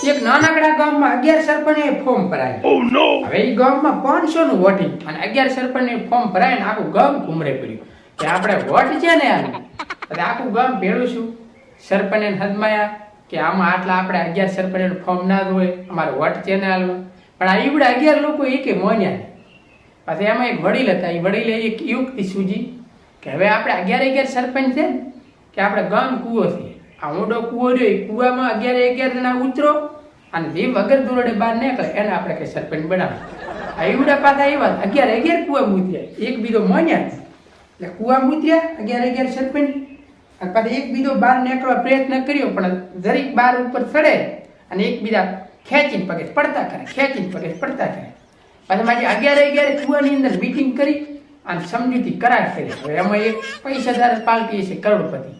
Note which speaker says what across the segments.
Speaker 1: એક નાનકડા ગામમાં અગિયાર સરપંચે ફોર્મ ભરાય. હવે એ ગામમાં પાંચસો નું વોટિંગ અને અગિયાર સરપંચ ફોર્મ ભરાય ને આખું ગામ ઘૂમરે પડ્યું કે આપણે વોટ છે ને એટલે આખું ગામ ભેળું છું. સરપંચે હદમાયા કે આમાં આટલા આપણે અગિયાર સરપંચ ફોર્મ ના જ હોય અમારે વોટ છે ને હાલવા પણ આ ઈવડા અગિયાર લોકો એકે મોન્યા. પછી એમાં એક વડીલ હતા. એ વડીલે એક યુક્તિ સૂજી કે હવે આપણે અગિયાર અગિયાર સરપંચ છે ને કે આપણે ગામ કૂવો છે. આ ઊંડો કૂવો રહ્યો એ કૂવામાં અગિયાર અગિયાર જણા ઉતરો અને જે વગર દોરડે બહાર નીકળે એને આપણે કંઈ સરપંચ બનાવે આ ઈવડા પાછા એવા અગિયાર અગિયાર કૂવા મૂત્યા. એક બીજો મોન્યા એટલે કુવા મૂત્યા, અગિયાર અગિયાર સરપંચ. અને પાછા એક બીજો બહાર નીકળવા પ્રયત્ન કર્યો, પણ જરીક બહાર ઉપર ચડે અને એકબીજા ખેંચીને પગે પડતા કરે, ખેંચીને પગે પડતા કરે. પાછા મારી અગિયાર અગિયાર કુવાની અંદર મીટિંગ કરી અને સમજૂતી કરાર કરી. એમાં એક પૈસાદાર પાર્ટી છે કરોડપતિ.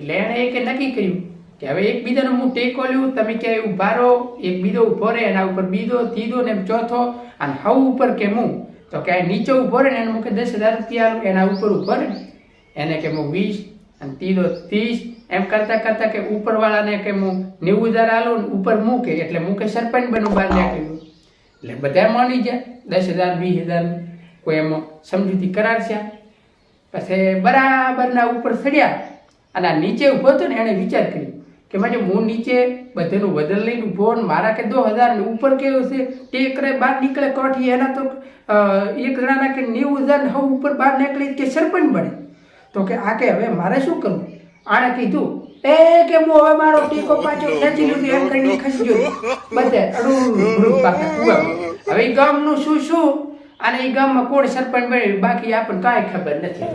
Speaker 1: એટલે એણે એક નક્કી કર્યું કે હવે એકબીજાનો હું ટેકો લ્યું, તમે ક્યાંય ઊભા રહો એક બીજો ઊભો રહે, એના ઉપર બીજો, ત્રીજો ને ચોથો, અને હવ ઉપર કે હું તો ક્યાંય નીચે ઊભો રહે ને એને મૂકે દસ હજાર રૂપિયા એના ઉપર રહે. એને કે હું વીસ, અને ત્રીજો ત્રીસ, એમ કરતાં કરતાં કે ઉપરવાળાને કે હું નેવું હજાર આલું ને ઉપર મૂકે, એટલે મૂકે સરપંચ બનવું બહાર નીકળ્યું એટલે બધા માની ગયા, દસ હજાર, વીસ હજાર, કોઈ એમાં સમજૂતી કરાર છે. પછી બરાબરના ઉપર ચડ્યા. અને આ નીચે ઊભો હતો ને એણે વિચાર કર્યો કે મારે હું નીચે બધાનું વજન લઈને ઊભો ને મારા કે દો હજાર ને ઉપર કેવું છે ટેકરે બહાર નીકળે કોઠી, એના તો એક જણાના કે નેવું હજાર હવે ઉપર બહાર નીકળી કે સરપંચ બને. તો કે આ કે હવે મારે શું કરવું? આણે કીધું, એ કે હું હવે મારો ટીકો પાછો ખેંચી લીધું, એમ કરીને ખસી ગયો બધે. હવે ગામનું શું શું? અને એ ગામમાં કોણ સરપંચ બન્યું બાકી આપણને કાંઈ ખબર નથી.